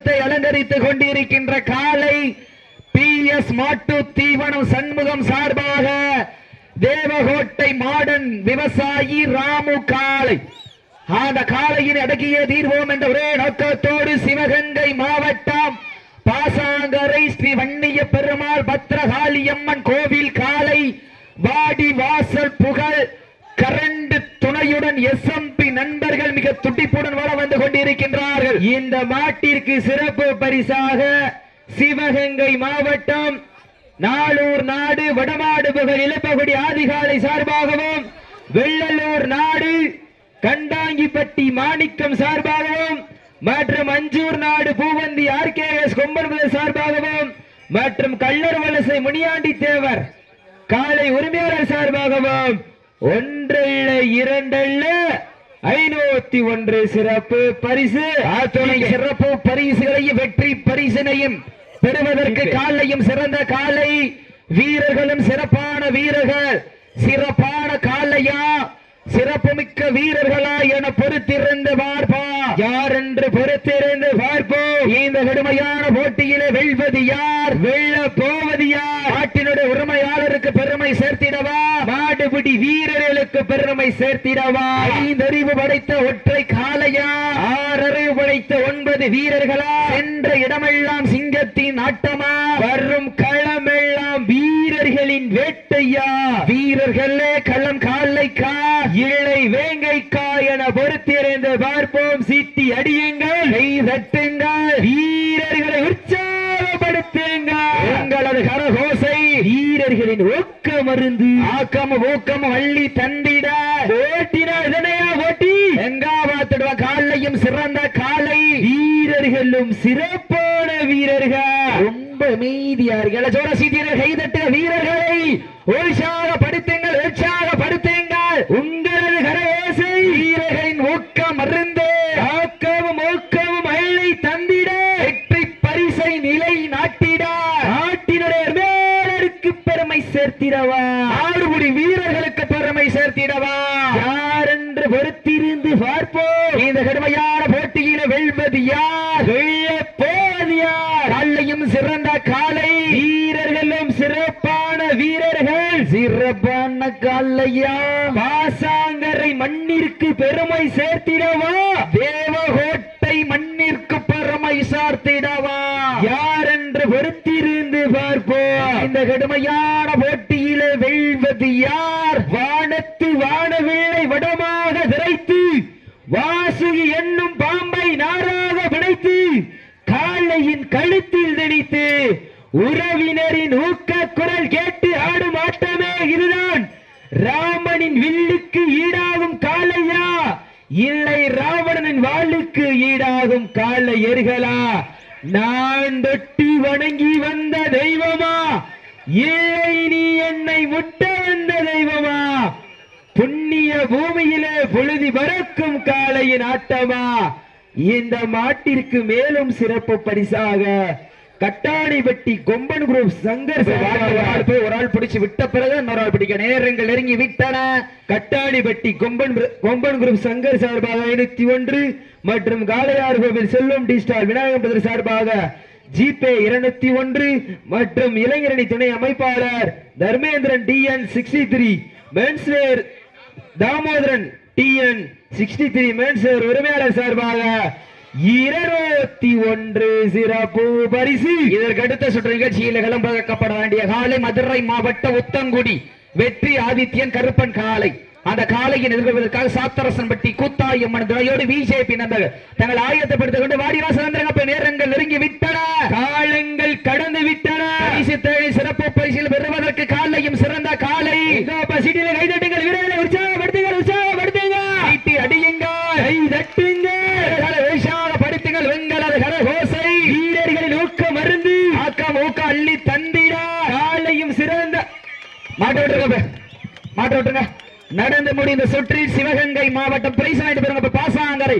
அலங்கரித்துக் கொண்டிருக்கின்ற காலை பி எஸ் மாட்டு தீவனம் சண்முகம் சார்பாக தேவகோட்டை மாடன் விவசாயி ராமு காலை அந்த காலையின் அடக்கிய தீர்வோம் என்ற ஒரே நோக்கத்தோடு சிவகங்கை மாவட்டம் பாசாங்கரை ஸ்ரீ வன்னிய பெருமாள் பத்ரகாளியம்மன் கோவில் காலை வாடி வாசல் புகழ் கரண்டு துணையுடன் எஸ் எம் நண்பர்கள் மிக துடிப்புடன் வள வந்து கொண்டிருக்கின்றார்கள். இந்த மாட்டிற்கு சிறப்பு பரிசாக சிவகங்கை மாவட்டம் நாளூர் நாடு வடமாடு புகழ் இளப்பகுடி ஆதிகாலை சார்பாகவும் வெள்ளலூர் நாடு கண்டாங்கிப்பட்டி மாணிக்கம் சார்பாகவும் மற்றும் அஞ்சூர் நாடு பூவந்தி ஆர்கேஎஸ் கொம்பன்பது சார்பாகவும் மற்றும் கள்ளர் வலசை முனியாண்டி தேவர் காலை உரிமையாளர் சார்பாகவும் ஒன்றல்ல இரண்டல்ல ஐநூத்தி ஒன்று சிறப்பு பரிசு. ஆத்துணை சிறப்பு பரிசுகளையும் வெற்றி பரிசினையும் பெறுவதற்கு காலையும் சிறந்த காலை. வீரர்களும் சிறப்பான வீரர்கள். சிறப்பான காலையா? சிறப்புமிக்க வீரர்களா என பொறுத்திருந்து பார்ப்பா. யார் என்று பொறுத்திருந்து பார்ப்போம். இந்த கடுமையான போட்டியிலே வெல்வது யார்? வெல்ல போவது யார்? நாட்டினுடைய உரிமையாளருக்கு பெருமை சேர்த்திடவா? மாடுபிடி வீரர்களுக்கு பெருமை சேர்த்திடவா? ஐந்தறிவு படைத்த ஒற்றை காளையா? ஆறறிவு படைத்த ஒன்பது வீரர்களா? சென்ற இடமெல்லாம் சிங்கத்தின் ஆட்டமா? வரும் களமெல்லாம் வீரர்களின் வேட்டையா? வீரர்களே களம் காலைக்கா இழை வேங்கைக்கா என பொறுத்திருந்து பார்ப்போம். சீட்டி அடியுங்கள். தட்டுங்கள். வீரர்களின் ஊக்க மருந்து ஆக்கம் ஊக்கம் அள்ளி தந்திட. ஓட்டினா இதனையா ஓட்டி? எங்கா பார்த்துடுவா காலையும் சிறந்த காலை. வீரர்களும் சிறப்பான வீரர்கள். ரொம்ப மீதியார்கள். சோழ சீட்டியர்கள் கைதட்ட வீரர்களை உற்சாகப்படுத்துங்கள் உற்சாகப்படுத்துங்கள் உங்களது கரவேசை வீரர்களின் ஊக்கம் மருந்து ஆக்கமும் ஊக்கமும் அள்ளி தந்திட வெற்றி பரிசை நிலை நாட்டிட நாட்டினுடைய மேலருக்கு பெருமை ஆறுபடி வீரர்களுக்கு பெருமை சேர்த்திடவா? யார் என்று பொறுத்திருந்து பார்ப்போம். இந்த கடுமையான போட்டியில வெல்வது யார்? வெல்ல போவது யார்? காலையும் சிறந்த காலை. வீரர்களும் சிறப்பான வீரர்கள். சிறப்பான காலையா பாசாங்கரை மண்ணிற்கு பெருமை சேர்த்திடவா? தேவகோட்டை மண்ணிற்கு பெருமை சார்த்திடவா? யார் என்று பொறுத்திருந்து பார்ப்போம். இந்த கடுமையான போட்டியிலே வெல்வது யார்? வானத்து வானவில்லை வடமாக விரைத்து வாசுகி என்னும் பாம்பை நாராக பிணைத்து காளையின் கழுத்தில் திணித்து உறவினரின் ஊக்க குரல் கேட்டு ஆடும் ஆட்டமே இதுதான். ராமனின் வில்லுக்கு ஈடாகும் காளையா? இல்லை ராவணனின் வாளுக்கு ஈடாகும் காளை நான் தொட்டி வணங்கி வந்த தெய்வமா? இல்லை நீ என்னை முட்ட வந்த தெய்வமா? புண்ணிய பூமியிலே பொழுதி பறக்கும் காளையின் ஆட்டமா? இந்த மாட்டிற்கு மேலும் சிறப்பு பரிசாக கட்டாணிப்பட்டி கொம்பன் குரூப் சங்கர் போய் ஒரு ஆள் பிடிச்சு விட்ட பிறகு இன்னொரு ஆள் பிடிக்க நேரங்கள் நெருங்கி விட்டன. கட்டாணிப்பட்டி கொம்பன் குரு- கொம்பன் குரூப் சங்கர் சார்பாக ஐநூத்தி ஒன்று மற்றும் காளையார் கோவில் செல்வம் டி ஸ்டார் விநாயகம் சார்பாக ஜிபே இருநூத்தி ஒன்று மற்றும் இளைஞரணி துணை அமைப்பாளர் Dharmendran T N sixty three menswear Damodaran TN sixty three menswear உரிமையாளர் சார்பாக இருபத்தி ஒன்று சிறப்பு பரிசு. இதற்கு அடுத்த சுற்று நிகழ்ச்சியில் கிளம்பக்கப்பட வேண்டிய காலை மதுரை மாவட்ட உத்தங்குடி வெற்றி ஆதித்யன் கருப்பன் காலை. அந்த காலையை எதிர்கொள்வதற்காக சாத்தரசன்பட்டி கூத்தாயம்மன் துறையோடு பிஜேபி நண்பர்கள் தங்கள் ஆயத்தப்படுத்திக் கொண்டு வாடிவாசல் நேரங்கள் நெருங்கி விட்டன. காலங்கள் கடந்து விட்டன. பரிசு தேவை சிறப்பு பரிசில் பெறுவதற்கு காலையும் சிறந்த காலை. சிட்டியில கைதட்டுங்கள் வீரர்களை உற்சாகப்படுத்துங்கள் உற்சாகப்படுத்துங்கள். சீட்டி அடியுங்கள். கை தட்டுங்கள். உற்சாகப்படுத்துங்கள் வெங்களது கரகோசை. வீரர்களின் ஊக்கம் மருந்து. ஆக்கம் ஊக்கம் அள்ளி தந்திடா. காலையும் சிறந்த மாட்ட விட்டுருங்க மாட்ட விட்டுருங்க. நடந்து முடிந்த சுற்றில் சிவகங்கை மாவட்டம் பிரைஸ் வாங்கிட்டு பாசாங்கரை.